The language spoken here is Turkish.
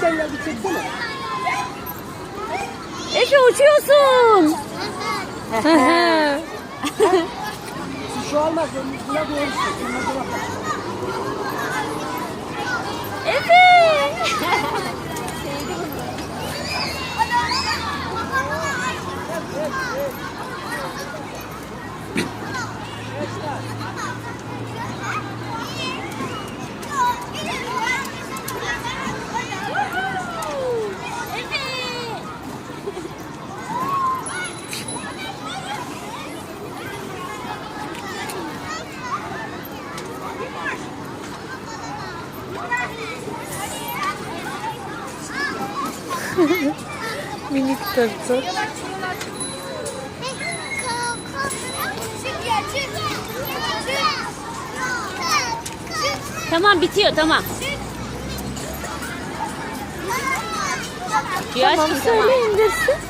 gelirken bir çeksene. Efe uçuyorsun. Şey olmaz. Buna doğrusu. Buna doğrusu. Efe. Minik tırtıl. Tamam bitiyor tamam. Tamam söyle indirsin.